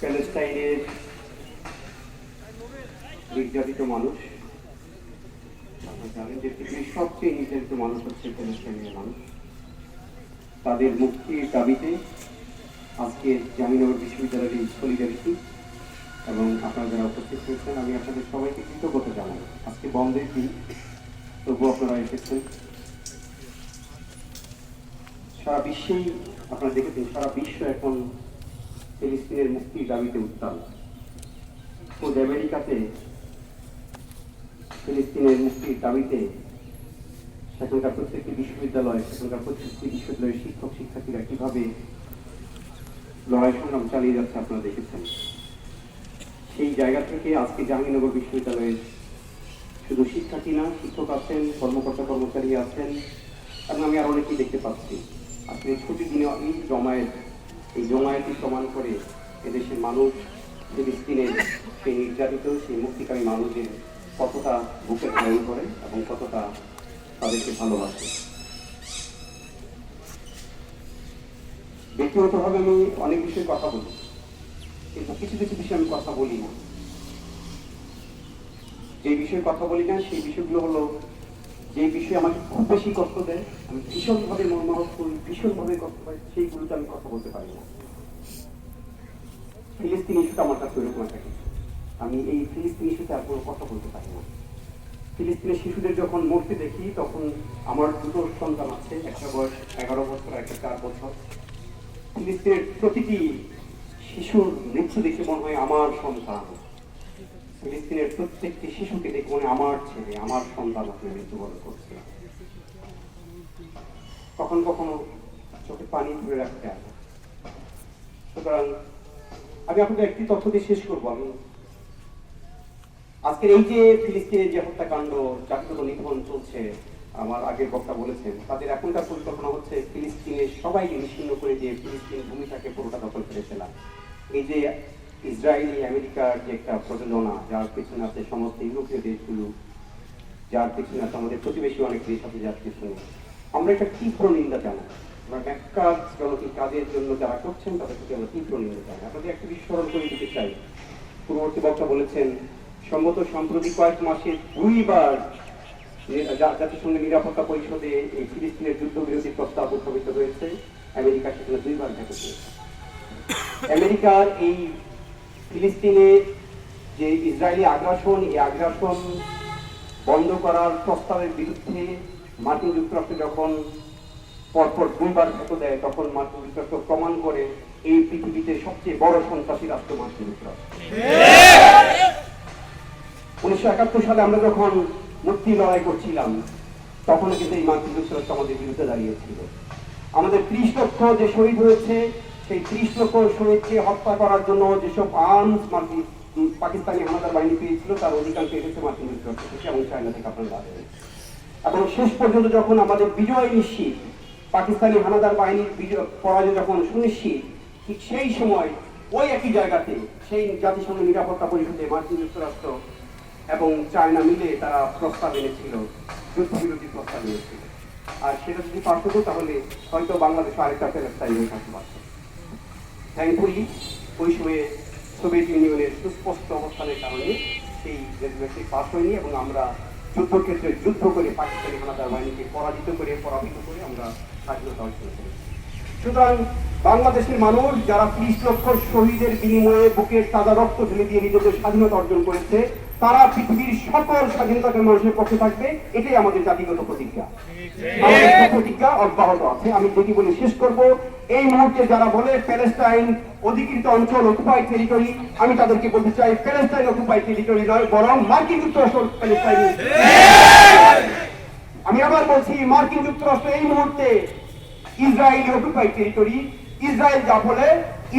প্যালেস্টাইনের নির্যাতিত মানুষ জানেন যে পৃথিবীর সবচেয়ে নির্যাতিত মানুষ হচ্ছে প্যালেস্টাইনের মানুষ। তাদের মুক্তির দাবিতে আজকে জাহাঙ্গীরনগর বিশ্ববিদ্যালয়ের এবং আপনারা যারা উপস্থিত হয়েছেন, আমি আপনাদের সবাইকে কৃতজ্ঞতা জানাই। আজকে বন্ধের দিন, তবুও আপনারা এসেছেন। সারা বিশ্বেই আপনারা দেখেছেন, সারা বিশ্ব এখন ফিলিস্তিনের মুক্তির দাবিতে উত্তাল। খোদ আমেরিকাতে ফিলিস্তিনের মুক্তির দাবিতে সেখানকার প্রত্যেকটি বিশ্ববিদ্যালয়, সেখানকার প্রত্যেকটি বিশ্ববিদ্যালয়ের শিক্ষক, শিক্ষার্থীরা কীভাবে লড়াই সংগ্রাম চালিয়ে যাচ্ছে আপনারা দেখেছেন। সেই জায়গা থেকে আজকে জাহাঙ্গীরনগর বিশ্ববিদ্যালয়ের শুধু শিক্ষার্থী না, শিক্ষক আছেন, কর্মকর্তা, কর্মচারী আছেন, এবং আমি আর অনেকেই দেখতে পাচ্ছি। আজকে ছুটির দিনে এই জমায়েত এই জমায়েতই সমান করে এদেশের মানুষ যদি ফিলিস্তিনের সেই নির্যাতিত, সেই মুক্তিকামী মানুষের কতটা বুকে ধারণ করে এবং কতটা তাদেরকে ভালোবাসে। ব্যক্তিগতভাবে আমি অনেক বিষয়ে কথা বলি, কিন্তু কিছু কিছু বিষয়ে আমি কথা বলি না। যে বিষয়ে কথা বলি না, সেই বিষয়গুলো হলো যে বিষয়ে আমাকে খুব বেশি কষ্ট দেয়, আমি ভীষণভাবে মর্মাহত করি ভীষণভাবে কষ্ট পাই সেইগুলোতে আমি কথা বলতে পারি না। ফিলিস্তিন ইস্যুটা আমার কাছে ওইরকম একটা আমি এই ফিলিস্তিন ইস্যুতে আর কোনো কথা বলতে পারি না। ফিলিস্তিনের শিশুদের যখন মরতে দেখি, তখন আমার দুটো সন্তান আছে, একটা বয়স এগারো বছর একটা চার বছর। ফিলিস্তিনের প্রতিটি শিশুর মৃত্যু দেখে মনে হয় আমার সন্তান। ফিলিস্তিনের প্রত্যেকটি শিশুকে দেখে হয় আমার ছেলে, আমার সন্তান আপনি মৃত্যুবরণ করছে। কখন কখনো চোখে পানি ধরে রাখতে আসে সুতরাং আমি আপনাদের একটি তথ্য দিয়ে শেষ করব। আমি আজকের এই যে ফিলিস্তিনের যে হত্যাকাণ্ড জাতিগত নিধন চলছে, আমার আগের বক্তা বলেছেন, তাদের এখনকার পরিকল্পনা হচ্ছে ফিলিস্তিনের সবাইকে নিশ্চিন্ন করে দিয়ে ফিলিস্তিন ভূমিটাকে পুরোটা দখল করে ফেলা। এই যে ইসরায়েলি, আমেরিকার যে একটা প্রযোজনা, যার পিছনে আছে সমস্ত ইউরোপীয় দেশগুলো, যার পেছনে আছে আমাদের প্রতিবেশী অনেক দেশ আছে যার পিছনে। আমরা একটা তীব্র নিন্দা জানাই। আমরা ব্যাখ্যার জনক কাজের জন্য যারা করছেন, তাদের প্রতি আমরা তীব্র নিন্দা জানাই। আপনাদের একটা বিষয় স্মরণ করে দিতে চাই। পূর্ববর্তী বক্তা বলেছেন, সম্মত সম্প্রতি কয়েক মাসে দুইবার জাতিসংঘের নিরাপত্তা পরিষদে এই ফিলিস্তিনের যুদ্ধবিরোধী প্রস্তাব উত্থাপিত হয়েছে। আমেরিকা সেখানে দুইবার করেছে আমেরিকার এই ফিলিস্তিনে যে ইসরায়েলি আগ্রাসন, এই আগ্রাসন বন্ধ করার প্রস্তাবের বিরুদ্ধে মার্কিন যুক্তরাষ্ট্র যখন পরপর দুইবার ভেটো দেয়, তখন মার্কিন যুক্তরাষ্ট্র প্রমাণ করে এই পৃথিবীতে সবচেয়ে বড় সন্ত্রাসী রাষ্ট্র মার্কিন যুক্তরাষ্ট্র। উনিশশো একাত্তর সালে আমরা যখন মুক্তি লড়াই করছিলাম তখন কিন্তু এই মার্কিন যুক্তরাষ্ট্র আমাদের বিরুদ্ধে দাঁড়িয়েছিল। আমাদের ত্রিশ লক্ষ যে শহীদ হয়েছে সেই ত্রিশ লক্ষ হত্যা করার জন্য যেসব আর্মস মার্কিন পাকিস্তানি হানাদার বাহিনী পেয়েছিল, তার অধিকাংশ এসেছে মার্কিন যুক্তরাষ্ট্র থেকে এবং চায়না থেকে এবং শেষ পর্যন্ত যখন আমাদের বিজয় নিশ্চিত, পাকিস্তানি হানাদার বাহিনীর বিজয়, পরাজয় যখন সুনিশ্চিত, ঠিক সেই সময় ওই একই জায়গাতে সেই জাতিসংঘ নিরাপত্তা পরিষদে মার্কিন যুক্তরাষ্ট্র এবং চায়না মিলে তারা প্রস্তাব এনেছিল যুদ্ধবিরোধী প্রস্তাব এনেছিল। আর সেটা যদি হতো তাহলে হয়তো বাংলাদেশ আরেকটা ফেরস্তাই হয়ে থাকতে পারত। থ্যাঙ্কফুলি ওই সময়ে সোভিয়েত ইউনিয়নের সুস্পষ্ট অবস্থানের কারণে সেই রেজুলেশন পাস হয়নি এবং আমরা যুদ্ধক্ষেত্রে যুদ্ধ করে পাকিস্তানি হানাদার বাহিনীকে পরাজিত করে পরাভূত করে আমরা স্বাধীনতা অর্জন করি সুতরাং বাংলাদেশের মানুষ যারা ত্রিশ লক্ষ শহীদের বিনিময়ে বুকের তাজা রক্ত ঢেলে দিয়ে নিজেদের স্বাধীনতা অর্জন করেছে তারা পৃথিবীর সকল স্বাধীনতাকে মানুষের পক্ষে থাকবে, এটাই আমাদের জাতিগত প্রতিজ্ঞা। প্রতিজ্ঞা অব্যাহত আছে, আমি যেটি বলে শেষ করব, এই মুহূর্তে যারা বলে প্যালেস্টাইন অধিকৃত অঞ্চল অকুপাইড টেরিটরি আমি তাদেরকে বলতে চাই প্যালেস্টাইন অকুপাইড টেরিটরি নয়, বরং মার্কিন যুক্তরাষ্ট্র প্যালেস্টাইন আমি আবার বলছি, মার্কিন যুক্তরাষ্ট্র এই মুহূর্তে ইসরায়েলি অকুপাইড টেরিটরি ইসরায়েল যা বলে,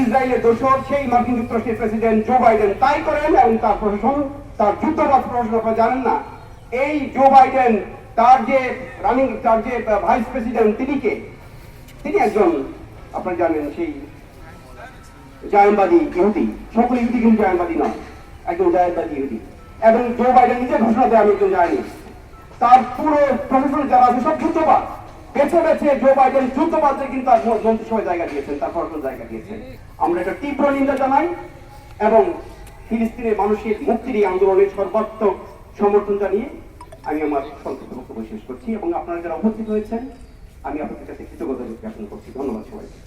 ইসরায়েলের দোষর সেই মার্কিন যুক্তরাষ্ট্রের প্রেসিডেন্ট জো বাইডেন তাই করেন এবং তার প্রশাসন, তার যুদ্ধবাদ প্রশাসন আপনারা জানেন না। এই জো বাইডেন, তার যে রানিং তার যে ভাইস প্রেসিডেন্ট তিনি কে? তিনি একজন, আপনারা জানেন সেই জায়নবাদী ইহুদি। সকল ইহুদি কিন্তু জায়নবাদী নয়, একজন জায়নবাদী ইহুদি। এবং জো বাইডেন নিজে ঘোষণা দেয়, আমি একজন জায়নি। তার পুরো প্রশাসন যারা আছে সব যুদ্ধবাদ বেছে বেছে জো বাইডেন যুদ্ধবাদে কিন্তু মন্ত্রিসভায় জায়গা দিয়েছেন, তার সরকার জায়গা দিয়েছেন। আমরা এটা তীব্র নিন্দা জানাই এবং ফিলিস্তিনের মানুষের মুক্তির এই আন্দোলনের সর্বাত্মক সমর্থন জানিয়ে আমি আমার সংক্ষিপ্ত বক্তব্য শেষ করছি এবং আপনারা যারা উপস্থিত হয়েছেন, আমি আপনাদের কাছে কৃতজ্ঞতা জ্ঞাপন করছি। ধন্যবাদ সবাইকে।